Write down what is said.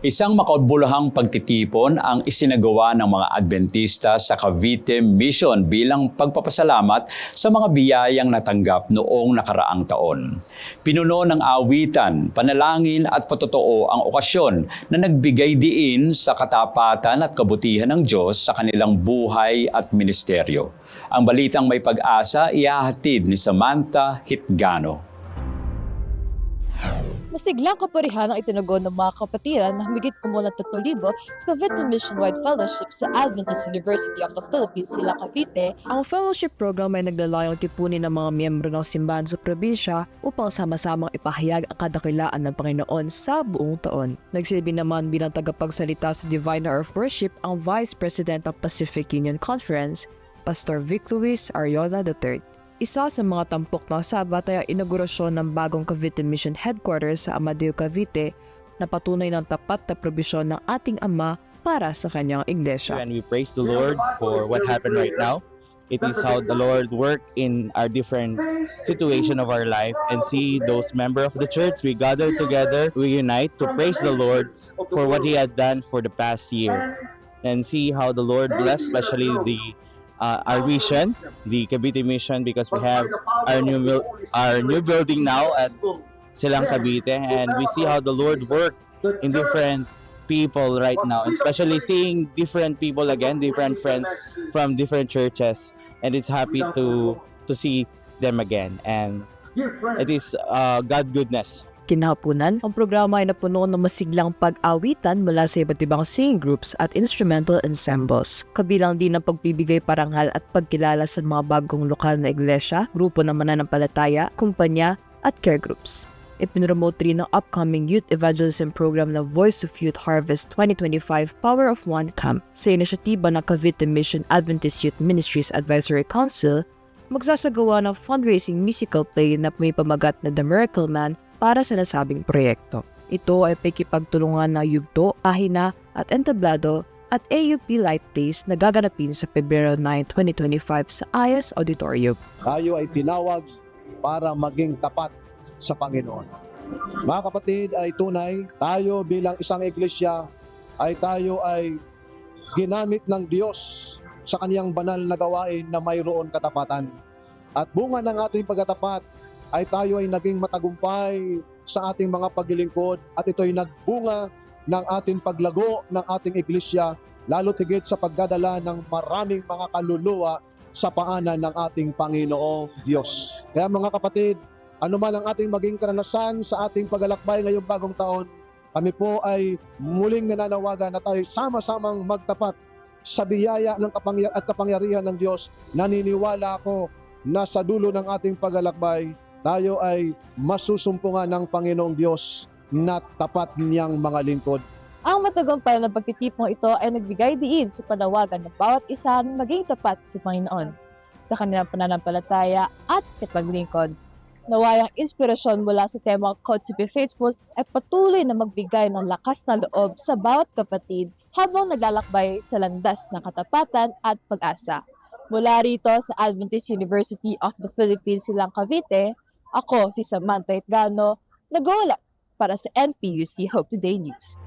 Isang makabuluhang pagtitipon ang isinagawa ng mga Adventista sa Cavite Mission bilang pagpapasalamat sa mga biyayang natanggap noong nakaraang taon. Pinuno ng awitan, panalangin at patotoo ang okasyon na nagbigay diin sa katapatan at kabutihan ng Diyos sa kanilang buhay at ministeryo. Ang balitang may pag-asa ihahatid ni Samantha Hitgano. Masiglang kaparihan ang itinago ng mga kapatiran na humigit kumulang 3,000 sa Cavite Mission-wide Fellowship sa Adventist University of the Philippines sila Cavite Ang fellowship program ay naglalayong tipunin ng mga miyembro ng simbahan sa probinsya upang sama-samang ipahayag ang kadakilaan ng Panginoon sa buong taon. Nagsilbi naman bilang tagapagsalita sa Divine Hour of Worship ang Vice President ng Pacific Union Conference, Pastor Vic Luis Ariola III. Isa sa mga tampok ng Sabat ay ang inaugurasyon ng bagong Cavite Mission Headquarters sa Amadeo, Cavite na patunay ng tapat na probisyon ng ating Ama para sa kanyang iglesia. and we praise the Lord for what happened right now. It is how the Lord work in our different situation of our life and see those member of the church. We gather together, we unite to praise the Lord for what He has done for the past year, and see how the Lord bless, especially the uh, our vision, the Cavite mission, because we have our new our new building now at Silang Cavite, and we see how the Lord work in different people right now, especially seeing different people again, different friends from different churches, and it's happy to to see them again, and it is uh, God goodness. Kinahaponan, ang programa ay napuno ng masiglang pag-awitan mula sa iba't ibang singing groups at instrumental ensembles. Kabilang din ang pagbibigay parangal at pagkilala sa mga bagong lokal na iglesia, grupo ng mananampalataya, kumpanya at care groups. Ipinromote rin ng upcoming youth evangelism program na Voice of Youth Harvest 2025 Power of One Camp sa inisyatiba ng Cavite Mission Adventist Youth Ministries Advisory Council magsasagawa ng fundraising musical play na may pamagat na The Miracle Man para sa nasabing proyekto. Ito ay pakipagtulungan na yugto, ahina at entablado at AUP Light Plays na gaganapin sa Pebrero 9, 2025 sa IS Auditorium. tayo ay tinawag para maging tapat sa Panginoon. Mga kapatid, ay tunay, tayo bilang isang iglesia ay tayo ay ginamit ng Diyos sa kaniyang banal na gawain na mayroon katapatan. At bunga ng ating pagkatapat ay tayo ay naging matagumpay sa ating mga paglilingkod at ito ay nagbunga ng ating paglago ng ating iglesia lalo tigit sa pagdadala ng maraming mga kaluluwa sa paanan ng ating Panginoong Diyos. Kaya mga kapatid, ano man ang ating maging karanasan sa ating paglalakbay ngayong bagong taon, kami po ay muling nananawagan na tayo sama-samang magtapat sa biyaya ng kapangya- at kapangyarihan ng Diyos. Naniniwala ako na sa dulo ng ating paglalakbay, tayo ay masusumpungan ng Panginoong Diyos na tapat niyang mga lingkod. Ang matagumpay na pagtitipong ito ay nagbigay diin sa panawagan ng bawat isa na maging tapat sa Panginoon sa kanilang pananampalataya at sa paglingkod. Nawayang inspirasyon mula sa temang Code to be Faithful ay patuloy na magbigay ng lakas na loob sa bawat kapatid habang naglalakbay sa landas ng katapatan at pag-asa. Mula rito sa Adventist University of the Philippines silang Cavite, ako si Samantha Itgano, nag para sa NPUC Hope Today News.